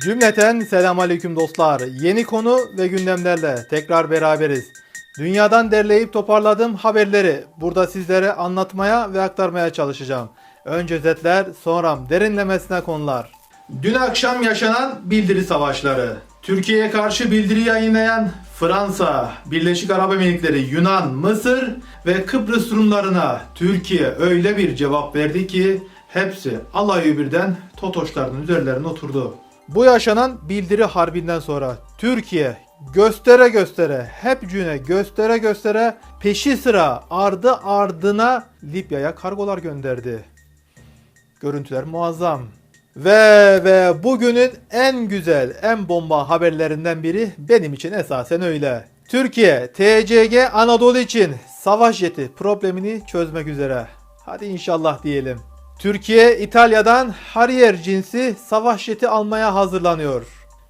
Cümleten selam aleyküm dostlar. Yeni konu ve gündemlerle tekrar beraberiz. Dünyadan derleyip toparladığım haberleri burada sizlere anlatmaya ve aktarmaya çalışacağım. Önce özetler, sonra derinlemesine konular. Dün akşam yaşanan bildiri savaşları. Türkiye'ye karşı bildiri yayınlayan Fransa, Birleşik Arap Emirlikleri, Yunan, Mısır ve Kıbrıs Rumlarına Türkiye öyle bir cevap verdi ki hepsi alayı birden Totoşların üzerlerine oturdu. Bu yaşanan bildiri harbinden sonra Türkiye göstere göstere hep cüne göstere göstere peşi sıra ardı ardına Libya'ya kargolar gönderdi. Görüntüler muazzam. Ve ve bugünün en güzel, en bomba haberlerinden biri benim için esasen öyle. Türkiye, TCG Anadolu için savaş jeti problemini çözmek üzere. Hadi inşallah diyelim. Türkiye, İtalya'dan Harrier cinsi savaş jeti almaya hazırlanıyor.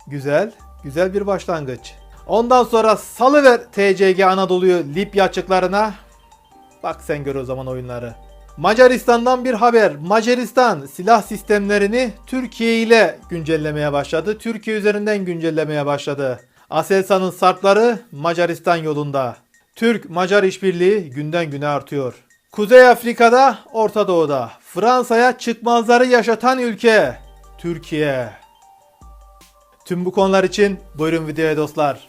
Güzel, güzel bir başlangıç. Ondan sonra salıver TCG Anadolu'yu Libya açıklarına. Bak sen gör o zaman oyunları. Macaristan'dan bir haber. Macaristan silah sistemlerini Türkiye ile güncellemeye başladı. Türkiye üzerinden güncellemeye başladı. Aselsan'ın sarpları Macaristan yolunda. Türk-Macar işbirliği günden güne artıyor. Kuzey Afrika'da, Orta Doğu'da Fransa'ya çıkmazları yaşatan ülke Türkiye. Tüm bu konular için buyurun videoya dostlar.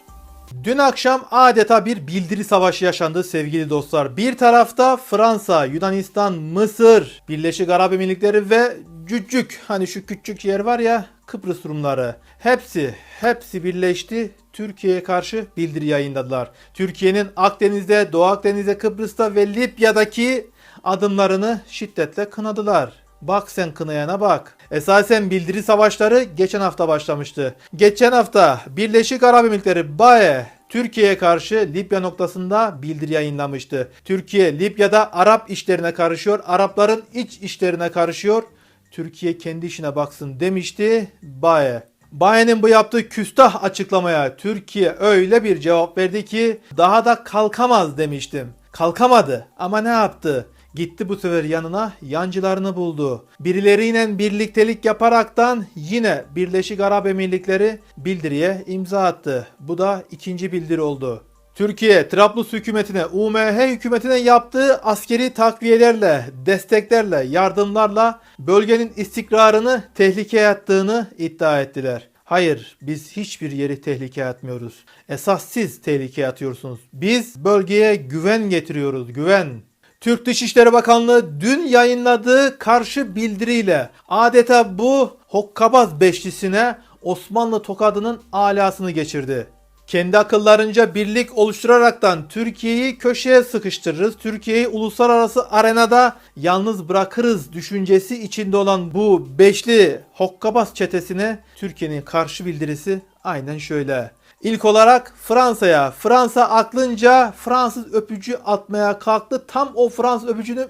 Dün akşam adeta bir bildiri savaşı yaşandı sevgili dostlar. Bir tarafta Fransa, Yunanistan, Mısır, Birleşik Arap Emirlikleri ve Cüccük hani şu küçük yer var ya Kıbrıs Rumları. Hepsi, hepsi birleşti. Türkiye'ye karşı bildiri yayınladılar. Türkiye'nin Akdeniz'de, Doğu Akdeniz'de, Kıbrıs'ta ve Libya'daki adımlarını şiddetle kınadılar. Bak sen kınayana bak. Esasen bildiri savaşları geçen hafta başlamıştı. Geçen hafta Birleşik Arap Emirlikleri BAE Türkiye'ye karşı Libya noktasında bildiri yayınlamıştı. Türkiye Libya'da Arap işlerine karışıyor, Arapların iç işlerine karışıyor. Türkiye kendi işine baksın demişti BAE. BAE'nin bu yaptığı küstah açıklamaya Türkiye öyle bir cevap verdi ki daha da kalkamaz demiştim. Kalkamadı ama ne yaptı? Gitti bu sefer yanına yancılarını buldu. Birileriyle birliktelik yaparaktan yine Birleşik Arap Emirlikleri bildiriye imza attı. Bu da ikinci bildiri oldu. Türkiye, Trablus hükümetine, UMH hükümetine yaptığı askeri takviyelerle, desteklerle, yardımlarla bölgenin istikrarını tehlikeye attığını iddia ettiler. Hayır, biz hiçbir yeri tehlikeye atmıyoruz. Esas siz tehlikeye atıyorsunuz. Biz bölgeye güven getiriyoruz, güven. Türk Dışişleri Bakanlığı dün yayınladığı karşı bildiriyle adeta bu hokkabaz beşlisine Osmanlı tokadının alasını geçirdi. Kendi akıllarınca birlik oluşturaraktan Türkiye'yi köşeye sıkıştırırız, Türkiye'yi uluslararası arenada yalnız bırakırız düşüncesi içinde olan bu beşli hokkabaz çetesine Türkiye'nin karşı bildirisi aynen şöyle. İlk olarak Fransa'ya. Fransa aklınca Fransız öpücü atmaya kalktı. Tam o Fransız öpücüğünü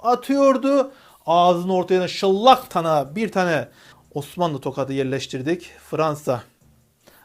atıyordu. Ağzının ortaya şıllak tane bir tane Osmanlı tokadı yerleştirdik. Fransa.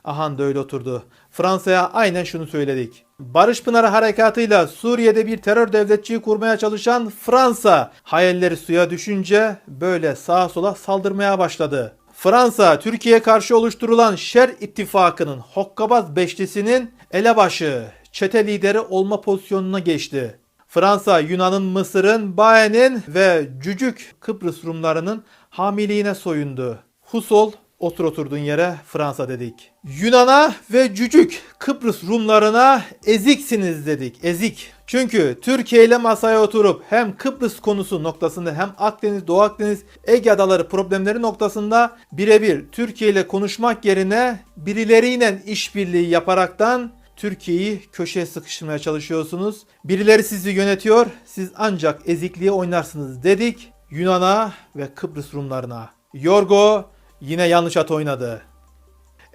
Ahan da öyle oturdu. Fransa'ya aynen şunu söyledik. Barış Pınarı harekatıyla Suriye'de bir terör devletçiyi kurmaya çalışan Fransa hayalleri suya düşünce böyle sağa sola saldırmaya başladı. Fransa, Türkiye'ye karşı oluşturulan Şer İttifakı'nın Hokkabaz Beşlisi'nin elebaşı, çete lideri olma pozisyonuna geçti. Fransa, Yunan'ın, Mısır'ın, Bae'nin ve Cücük Kıbrıs Rumlarının hamiliğine soyundu. Husol, otur oturduğun yere Fransa dedik. Yunan'a ve Cücük Kıbrıs Rumlarına eziksiniz dedik. Ezik. Çünkü Türkiye ile masaya oturup hem Kıbrıs konusu noktasında hem Akdeniz, Doğu Akdeniz, Ege adaları problemleri noktasında birebir Türkiye ile konuşmak yerine birileriyle işbirliği yaparaktan Türkiye'yi köşeye sıkıştırmaya çalışıyorsunuz. Birileri sizi yönetiyor, siz ancak ezikliğe oynarsınız dedik Yunan'a ve Kıbrıs Rumlarına. Yorgo yine yanlış at oynadı.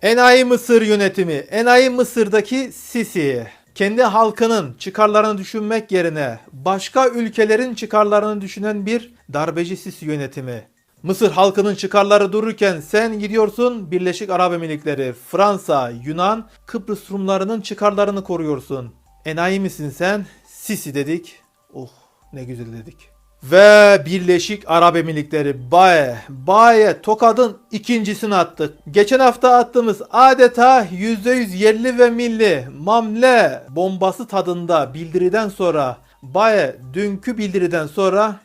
Enayi Mısır yönetimi, Enayi Mısır'daki Sisi kendi halkının çıkarlarını düşünmek yerine başka ülkelerin çıkarlarını düşünen bir darbeci Sisi yönetimi. Mısır halkının çıkarları dururken sen gidiyorsun Birleşik Arap Emirlikleri, Fransa, Yunan, Kıbrıs Rumlarının çıkarlarını koruyorsun. Enayi misin sen? Sisi dedik. Oh ne güzel dedik. Ve Birleşik Arap Emirlikleri Baye. Baye Tokad'ın ikincisini attık. Geçen hafta attığımız adeta %100 yerli ve milli mamle bombası tadında bildiriden sonra Baye dünkü bildiriden sonra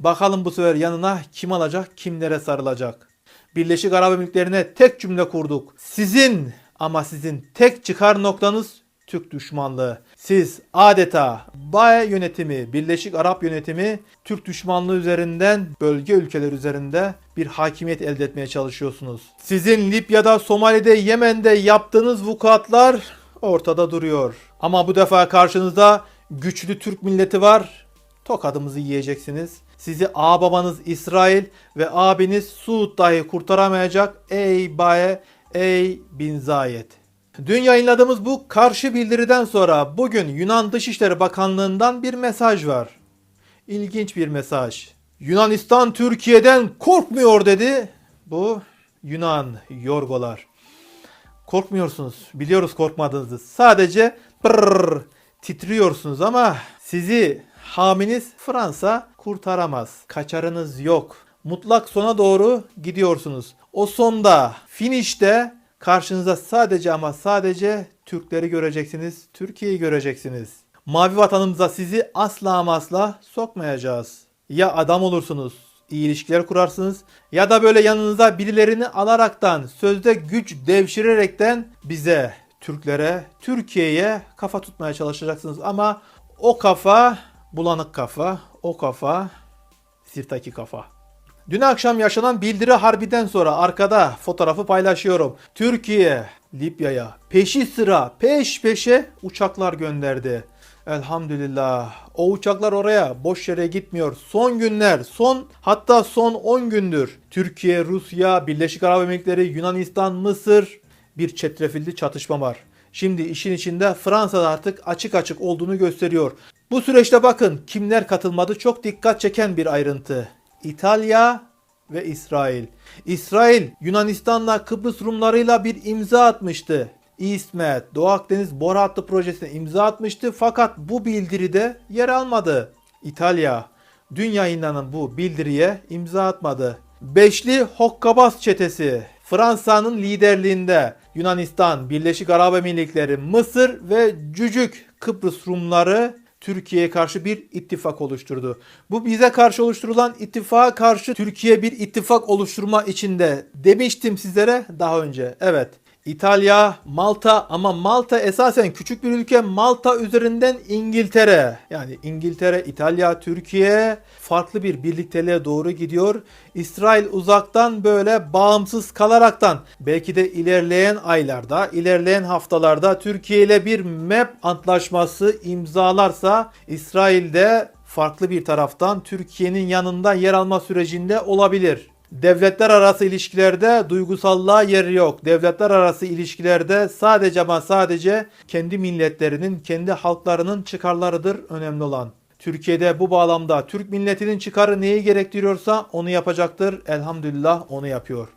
bakalım bu sefer yanına kim alacak kimlere sarılacak. Birleşik Arap Emirlikleri'ne tek cümle kurduk. Sizin ama sizin tek çıkar noktanız Türk düşmanlığı. Siz adeta BAE yönetimi, Birleşik Arap yönetimi Türk düşmanlığı üzerinden bölge ülkeler üzerinde bir hakimiyet elde etmeye çalışıyorsunuz. Sizin Libya'da, Somali'de, Yemen'de yaptığınız vukuatlar ortada duruyor. Ama bu defa karşınızda güçlü Türk milleti var. Tokadımızı yiyeceksiniz. Sizi ağababanız İsrail ve abiniz Suud dahi kurtaramayacak ey Baye, ey Bin Zayed. Dün yayınladığımız bu karşı bildiriden sonra bugün Yunan Dışişleri Bakanlığı'ndan bir mesaj var. İlginç bir mesaj. Yunanistan Türkiye'den korkmuyor dedi. Bu Yunan yorgolar. Korkmuyorsunuz. Biliyoruz korkmadığınızı. Sadece pırr titriyorsunuz ama sizi haminiz Fransa kurtaramaz. Kaçarınız yok. Mutlak sona doğru gidiyorsunuz. O sonda, finişte karşınıza sadece ama sadece Türkleri göreceksiniz. Türkiye'yi göreceksiniz. Mavi vatanımıza sizi asla ama asla sokmayacağız. Ya adam olursunuz, iyi ilişkiler kurarsınız ya da böyle yanınıza birilerini alaraktan, sözde güç devşirerekten bize, Türklere, Türkiye'ye kafa tutmaya çalışacaksınız. Ama o kafa bulanık kafa, o kafa sirtaki kafa. Dün akşam yaşanan bildiri harbiden sonra arkada fotoğrafı paylaşıyorum. Türkiye Libya'ya peşi sıra peş peşe uçaklar gönderdi. Elhamdülillah. O uçaklar oraya boş yere gitmiyor. Son günler, son hatta son 10 gündür Türkiye, Rusya, Birleşik Arap Emirlikleri, Yunanistan, Mısır bir çetrefilli çatışma var. Şimdi işin içinde Fransa'da artık açık açık olduğunu gösteriyor. Bu süreçte bakın kimler katılmadı çok dikkat çeken bir ayrıntı. İtalya ve İsrail. İsrail Yunanistan'la Kıbrıs Rumlarıyla bir imza atmıştı. İsmet, Doğu Akdeniz boru hattı projesine imza atmıştı fakat bu bildiride yer almadı. İtalya dün yayınlanan bu bildiriye imza atmadı. Beşli Hokkabaz çetesi Fransa'nın liderliğinde Yunanistan, Birleşik Arap Emirlikleri, Mısır ve Cücük Kıbrıs Rumları Türkiye'ye karşı bir ittifak oluşturdu. Bu bize karşı oluşturulan ittifaka karşı Türkiye bir ittifak oluşturma içinde demiştim sizlere daha önce. Evet. İtalya, Malta ama Malta esasen küçük bir ülke. Malta üzerinden İngiltere. Yani İngiltere, İtalya, Türkiye farklı bir birlikteliğe doğru gidiyor. İsrail uzaktan böyle bağımsız kalaraktan belki de ilerleyen aylarda, ilerleyen haftalarda Türkiye ile bir MEP antlaşması imzalarsa İsrail'de farklı bir taraftan Türkiye'nin yanında yer alma sürecinde olabilir. Devletler arası ilişkilerde duygusallığa yer yok. Devletler arası ilişkilerde sadece ama sadece kendi milletlerinin, kendi halklarının çıkarlarıdır önemli olan. Türkiye'de bu bağlamda Türk milletinin çıkarı neyi gerektiriyorsa onu yapacaktır. Elhamdülillah onu yapıyor.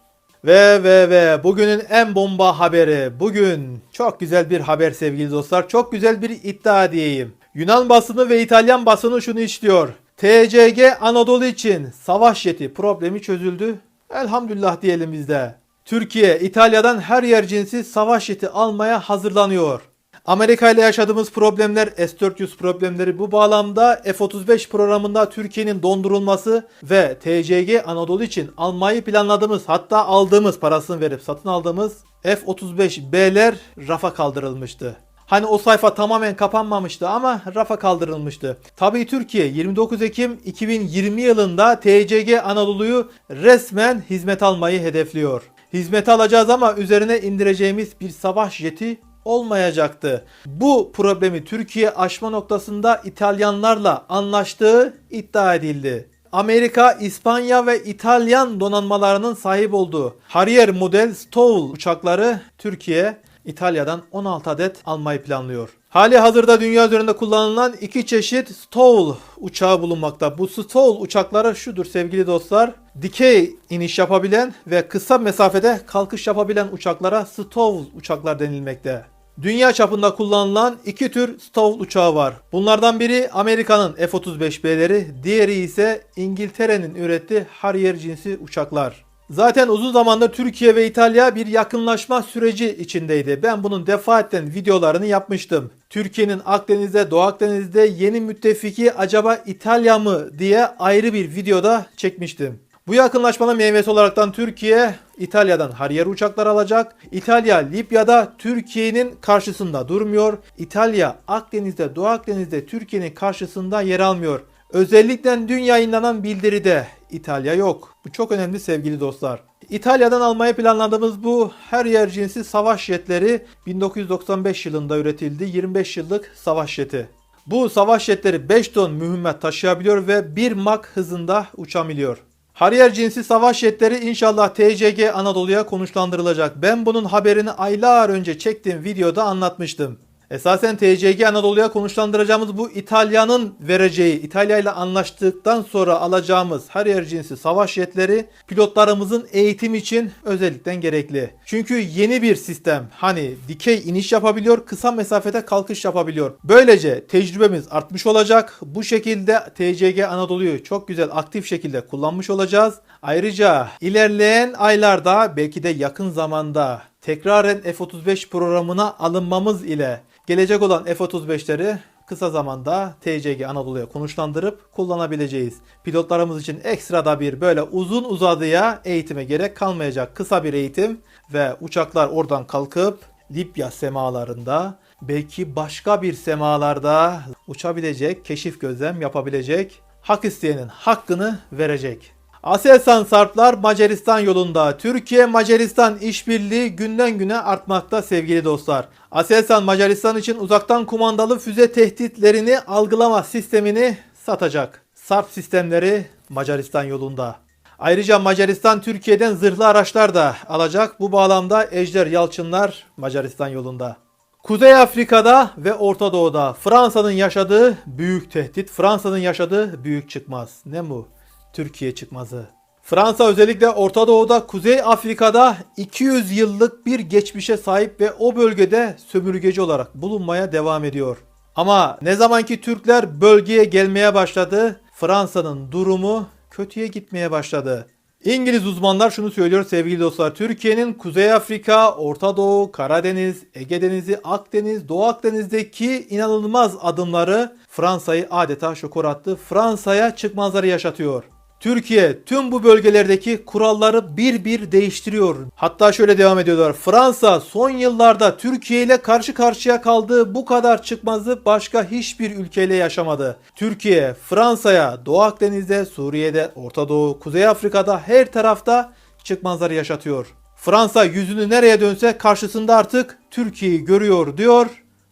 Ve ve ve bugünün en bomba haberi. Bugün çok güzel bir haber sevgili dostlar. Çok güzel bir iddia diyeyim. Yunan basını ve İtalyan basını şunu istiyor. TCG Anadolu için savaş jeti problemi çözüldü. Elhamdülillah diyelim biz de. Türkiye İtalya'dan her yer cinsi savaş jeti almaya hazırlanıyor. Amerika ile yaşadığımız problemler, S-400 problemleri bu bağlamda F-35 programında Türkiye'nin dondurulması ve TCG Anadolu için almayı planladığımız hatta aldığımız parasını verip satın aldığımız F-35B'ler rafa kaldırılmıştı. Hani o sayfa tamamen kapanmamıştı ama rafa kaldırılmıştı. Tabii Türkiye 29 Ekim 2020 yılında TCG Anadolu'yu resmen hizmet almayı hedefliyor. Hizmet alacağız ama üzerine indireceğimiz bir savaş jeti olmayacaktı. Bu problemi Türkiye aşma noktasında İtalyanlarla anlaştığı iddia edildi. Amerika, İspanya ve İtalyan donanmalarının sahip olduğu Harrier model Stowl uçakları Türkiye İtalya'dan 16 adet almayı planlıyor. Hali hazırda dünya üzerinde kullanılan iki çeşit Stowl uçağı bulunmakta. Bu Stowl uçakları şudur sevgili dostlar. Dikey iniş yapabilen ve kısa mesafede kalkış yapabilen uçaklara Stowl uçaklar denilmekte. Dünya çapında kullanılan iki tür Stow uçağı var. Bunlardan biri Amerika'nın F-35B'leri, diğeri ise İngiltere'nin ürettiği Harrier cinsi uçaklar. Zaten uzun zamandır Türkiye ve İtalya bir yakınlaşma süreci içindeydi. Ben bunun defaatten videolarını yapmıştım. Türkiye'nin Akdeniz'de, Doğu Akdeniz'de yeni müttefiki acaba İtalya mı diye ayrı bir videoda çekmiştim. Bu yakınlaşmanın meyvesi olaraktan Türkiye İtalya'dan Harrier uçaklar alacak. İtalya Libya'da Türkiye'nin karşısında durmuyor. İtalya Akdeniz'de, Doğu Akdeniz'de Türkiye'nin karşısında yer almıyor. Özellikle dün yayınlanan bildiride İtalya yok. Bu çok önemli sevgili dostlar. İtalya'dan almayı planladığımız bu her yer cinsi savaş jetleri 1995 yılında üretildi. 25 yıllık savaş jeti. Bu savaş jetleri 5 ton mühimmet taşıyabiliyor ve 1 Mach hızında uçabiliyor. Harrier cinsi savaş jetleri inşallah TCG Anadolu'ya konuşlandırılacak. Ben bunun haberini aylar önce çektiğim videoda anlatmıştım. Esasen TCG Anadolu'ya konuşlandıracağımız bu İtalya'nın vereceği, İtalya ile anlaştıktan sonra alacağımız Harrier cinsi savaş jetleri pilotlarımızın eğitim için özellikle gerekli. Çünkü yeni bir sistem. Hani dikey iniş yapabiliyor, kısa mesafede kalkış yapabiliyor. Böylece tecrübemiz artmış olacak. Bu şekilde TCG Anadolu'yu çok güzel aktif şekilde kullanmış olacağız. Ayrıca ilerleyen aylarda belki de yakın zamanda tekraren F-35 programına alınmamız ile gelecek olan F-35'leri kısa zamanda TCG Anadolu'ya konuşlandırıp kullanabileceğiz. Pilotlarımız için ekstra da bir böyle uzun uzadıya eğitime gerek kalmayacak kısa bir eğitim ve uçaklar oradan kalkıp Libya semalarında belki başka bir semalarda uçabilecek, keşif gözlem yapabilecek, hak isteyenin hakkını verecek. Aselsan Sarplar Macaristan yolunda. Türkiye Macaristan işbirliği günden güne artmakta sevgili dostlar. Aselsan Macaristan için uzaktan kumandalı füze tehditlerini algılama sistemini satacak. Sarp sistemleri Macaristan yolunda. Ayrıca Macaristan Türkiye'den zırhlı araçlar da alacak. Bu bağlamda Ejder Yalçınlar Macaristan yolunda. Kuzey Afrika'da ve Orta Doğu'da Fransa'nın yaşadığı büyük tehdit, Fransa'nın yaşadığı büyük çıkmaz. Ne bu? Türkiye çıkmazı. Fransa özellikle Orta Doğu'da, Kuzey Afrika'da 200 yıllık bir geçmişe sahip ve o bölgede sömürgeci olarak bulunmaya devam ediyor. Ama ne zamanki Türkler bölgeye gelmeye başladı, Fransa'nın durumu kötüye gitmeye başladı. İngiliz uzmanlar şunu söylüyor sevgili dostlar. Türkiye'nin Kuzey Afrika, Orta Doğu, Karadeniz, Ege Denizi, Akdeniz, Doğu Akdeniz'deki inanılmaz adımları Fransa'yı adeta şokor attı. Fransa'ya çıkmazları yaşatıyor. Türkiye tüm bu bölgelerdeki kuralları bir bir değiştiriyor. Hatta şöyle devam ediyorlar. Fransa son yıllarda Türkiye ile karşı karşıya kaldığı bu kadar çıkmazı başka hiçbir ülkeyle yaşamadı. Türkiye Fransa'ya Doğu Akdeniz'de, Suriye'de, Orta Doğu, Kuzey Afrika'da her tarafta çıkmazları yaşatıyor. Fransa yüzünü nereye dönse karşısında artık Türkiye'yi görüyor diyor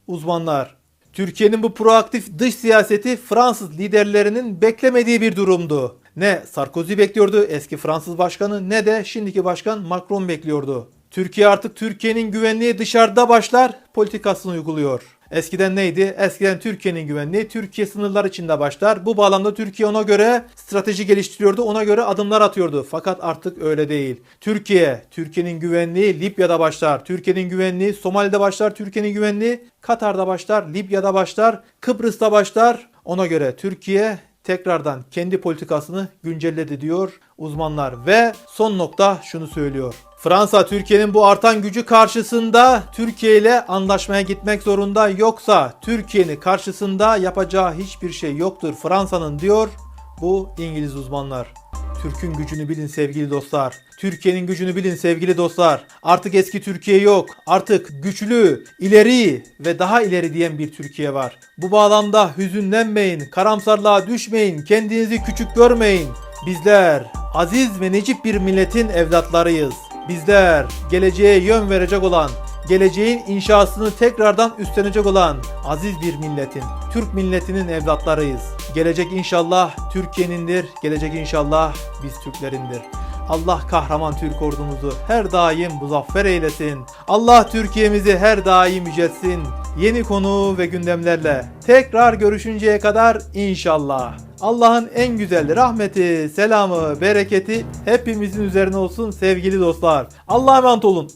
uzmanlar. Türkiye'nin bu proaktif dış siyaseti Fransız liderlerinin beklemediği bir durumdu. Ne Sarkozy bekliyordu eski Fransız başkanı ne de şimdiki başkan Macron bekliyordu. Türkiye artık Türkiye'nin güvenliği dışarıda başlar politikasını uyguluyor. Eskiden neydi? Eskiden Türkiye'nin güvenliği Türkiye sınırlar içinde başlar. Bu bağlamda Türkiye ona göre strateji geliştiriyordu, ona göre adımlar atıyordu. Fakat artık öyle değil. Türkiye, Türkiye'nin güvenliği Libya'da başlar. Türkiye'nin güvenliği Somali'de başlar. Türkiye'nin güvenliği Katar'da başlar, Libya'da başlar, Kıbrıs'ta başlar. Ona göre Türkiye tekrardan kendi politikasını güncelledi diyor uzmanlar ve son nokta şunu söylüyor. Fransa Türkiye'nin bu artan gücü karşısında Türkiye ile anlaşmaya gitmek zorunda yoksa Türkiye'nin karşısında yapacağı hiçbir şey yoktur Fransa'nın diyor bu İngiliz uzmanlar. Türk'ün gücünü bilin sevgili dostlar. Türkiye'nin gücünü bilin sevgili dostlar. Artık eski Türkiye yok. Artık güçlü, ileri ve daha ileri diyen bir Türkiye var. Bu bağlamda hüzünlenmeyin, karamsarlığa düşmeyin, kendinizi küçük görmeyin. Bizler aziz ve necip bir milletin evlatlarıyız. Bizler geleceğe yön verecek olan, geleceğin inşasını tekrardan üstlenecek olan aziz bir milletin, Türk milletinin evlatlarıyız. Gelecek inşallah Türkiye'nindir, gelecek inşallah biz Türklerindir. Allah kahraman Türk ordumuzu her daim muzaffer eylesin. Allah Türkiye'mizi her daim yüceltsin. Yeni konu ve gündemlerle tekrar görüşünceye kadar inşallah. Allah'ın en güzel rahmeti, selamı, bereketi hepimizin üzerine olsun sevgili dostlar. Allah'a emanet olun.